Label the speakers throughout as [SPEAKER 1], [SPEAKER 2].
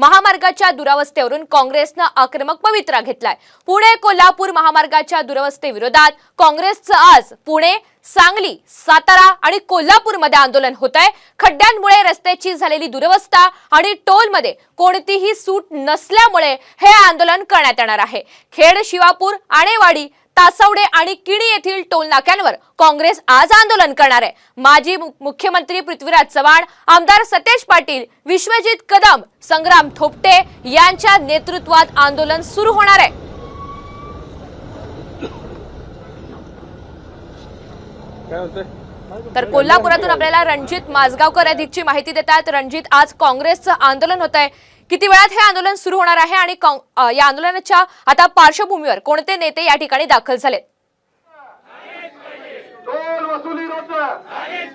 [SPEAKER 1] महामार्गाच्या दुरावस्थेवरून काँग्रेसनं आक्रमक पवित्रा घेतलाय. पुणे कोल्हापूर महामार्गाच्या दुरावस्थेविरोधात काँग्रेसचं आज पुणे सांगली सातारा आणि कोल्हापूरमध्ये आंदोलन होत आहे खड्ड्यांमुळे रस्त्याची झालेली दुरवस्था आणि टोलमध्ये कोणतीही सूट नसल्यामुळे हे आंदोलन करण्यात येणार आहे. खेड शिवापूर आणेवाडी तासवडे आणि किणी येथील टोल नाक्यांवर काँग्रेस आज आंदोलन करणार आहे. माजी मुख्यमंत्री पृथ्वीराज चव्हाण आमदार सतेज पाटील विश्वजित कदम संग्राम थोपटे यांच्या नेतृत्वात आंदोलन सुरू होणार आहे. तर कोल्हापुरातून आपल्याला रणजित माजगावकर अधिकची माहिती देतात. रणजित आज काँग्रेसचं आंदोलन होत आहे किती वेळात हे आंदोलन सुरू होणार आहे आणि या आंदोलनाच्या आता पार्श्वभूमीवर कोणते नेते या ठिकाणी दाखल झालेत
[SPEAKER 2] टोल वसुली रद्द अखिल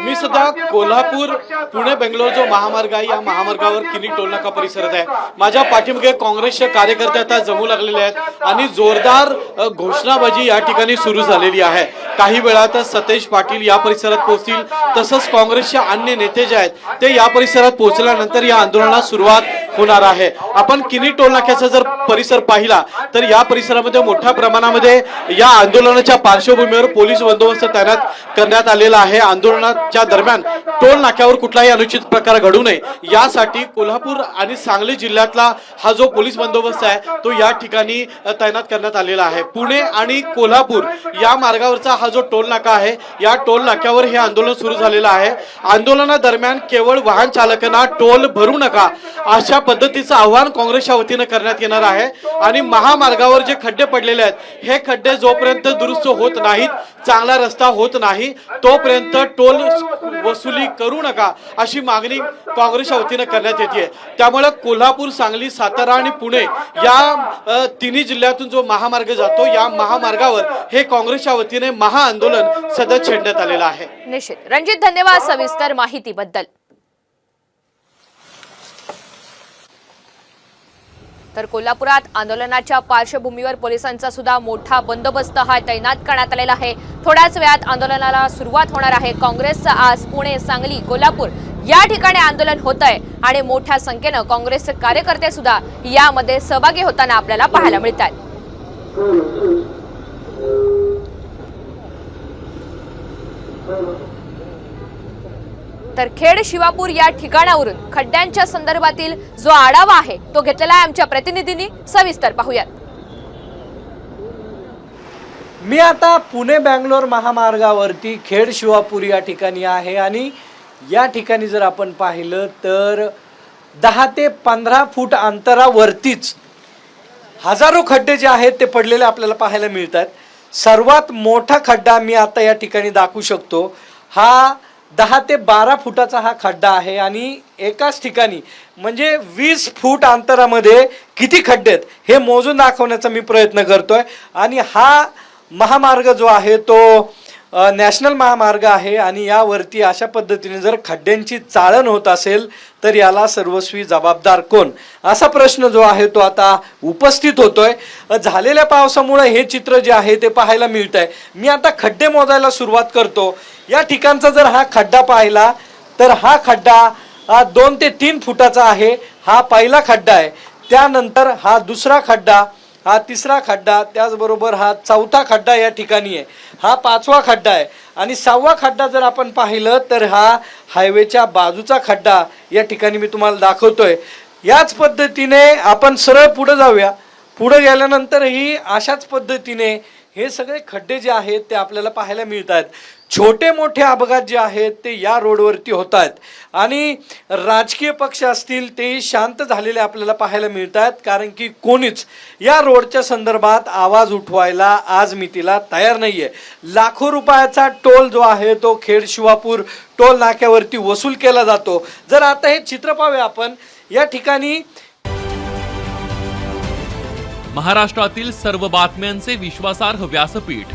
[SPEAKER 3] मी सध्या कोल्हापूर पुणे बेंगलोर जो महामार्ग आहे या महामार्गावर किनी टोलनाका परिसरात आहे. माझ्या पाठीमागे काँग्रेसचे कार्यकर्ते आता जमू लागलेले आहेत आणि जोरदार घोषणाबाजी या ठिकाणी सुरू झालेली आहे. काही वेळातच सतेज पाटील या परिसरात पोहोचतील तसंच काँग्रेसचे अन्य नेते जे आहेत ते या परिसरात पोहोचल्यानंतर या आंदोलनास सुरुवात होणार आहे. आपण किनी टोल नाक्याचा जर परिसर पाहिला तर या परिसरामध्ये मोठ्या प्रमाणामध्ये या आंदोलनाच्या पार्श्वभूमीवर पोलीस बंदोबस्त तैनात करण्यात आलेला आहे. आंदोलनाच्या दरम्यान टोल नाक्यावर कुठलाही अनुचित प्रकार घडू नये. यासाठी कोल्हापूर आणि सांगली जिल्ह्यातला हा जो पोलीस बंदोबस्त आहे तो या ठिकाणी तैनात करण्यात आलेला आहे. पुणे आणि कोल्हापूर या मार्गावरचा हा जो टोल नाका आहे या टोल नाक्यावर हे आंदोलन सुरू झालेलं आहे. आंदोलनादरम्यान केवळ वाहन चालकांना टोल भरू नका अशा पद्धतीचं आव्हान काँग्रेसच्या वतीनं करण्यात येणार आहे. आणि महामार्गावर जे खड्डे पडलेले आहेत हे खड्डे जोपर्यंत दुरुस्त होत नाहीत चांगला रस्ता होत नाही तोपर्यंत टोल वसुली करू नका अशी मागणी काँग्रेसच्या वतीनं करण्यात येते. त्यामुळे कोल्हापूर सांगली सातारा आणि पुणे या तिन्ही जिल्ह्यातून जो महामार्ग जातो या महामार्गावर हे काँग्रेसच्या वतीने महाआंदोलन सध्या छेडण्यात आलेलं आहे.
[SPEAKER 1] निश्चित. रणजित धन्यवाद सविस्तर माहितीबद्दल. तर कोल्हापुरात आंदोलनाच्या पार्श्वभूमीवर पोलिसांचा सुद्धा मोठा बंदोबस्त हा तैनात करण्यात आलेला आहे. थोड्याच वेळात आंदोलनाला सुरुवात होणार आहे. काँग्रेसचं आज पुणे सांगली कोल्हापूर या ठिकाणी आंदोलन होत आहे आणि मोठ्या संख्येनं काँग्रेसचे कार्यकर्ते सुद्धा यामध्ये सहभागी होताना आपल्याला पाहायला मिळतात Thank you. तर खेड शिवापूर या ठिकाणावरून खड्ड्यांच्या संदर्भातील जो आढावा आहे तो घेतलेला आहे आमच्या प्रतिनिधींनी. सविस्तर पाहूयात.
[SPEAKER 4] मी आता पुणे बँगलोर महामार्गावरती खेड शिवापूर या ठिकाणी आहे आणि या ठिकाणी जर आपण पाहिलं तर दहा ते पंधरा फूट अंतरावरतीच हजारो खड्डे जे आहेत ते पडलेले आपल्याला पाहायला मिळतात. सर्वात मोठा खड्डा मी आता या ठिकाणी दाखवू शकतो. हा दहा ते बारा फुटाचा हा खड्डा आहे आणि एकाच ठिकाणी म्हणजे वीस फूट अंतरामध्ये किती खड्डे आहेत हे मोजून दाखवण्याचा मी प्रयत्न करतोय. आणि हा महामार्ग जो आहे तो नॅशनल महामार्ग आहे आणि यावरती अशा पद्धतीने जर खड्ड्यांची चाळण होत असेल तर याला सर्वस्वी जबाबदार कोण? असा प्रश्न जो आहे तो आता उपस्थित होतोय. झालेल्या पावसामुळे हे चित्र जे आहे ते पाहायला मिळत आहे मी आता खड्डे मोजायला सुरुवात करतो. या ठिकाणचा जर हा खड्डा पाहिला तर हा खड्डा हा दोन ते तीन फुटाचा आहे. हा पहिला खड्डा आहे. त्यानंतर हा दुसरा खड्डा हा तिसरा खड्डा त्याचबरोबर हा चौथा खड्डा या ठिकाणी आहे. हा पाचवा खड्डा आहे. आणि सहावा खड्डा जर आपण पाहिलं तर हा हायवेच्या बाजूचा खड्डा या ठिकाणी मी तुम्हाला दाखवतोय. याच पद्धतीने आपण सरळ पुढं जाऊया. पुढं गेल्यानंतरही अशाच पद्धतीने हे सगळे खड्डे जे आहेत ते आपल्याला पाहायला मिळत आहेत छोटे मोठे अपघात जे आहेत ते या रोडवरती होत आहेत आणि राजकीय पक्ष असतील ते शांत झालेले आपल्याला पाहायला मिळत आहेत कारण की कोणीच या रोडच्या संदर्भात आवाज उठवायला आज मितीला तयार नाही आहे लाखो रुपयाचा टोल जो आहे तो खेड शिवापूर टोल नाक्यावरती वसूल केला जातो. जर आता हे चित्र पाहूया आपण या ठिकाणी
[SPEAKER 5] महाराष्ट्रातील सर्व बातम्यांचे विश्वासार्ह व्यासपीठ.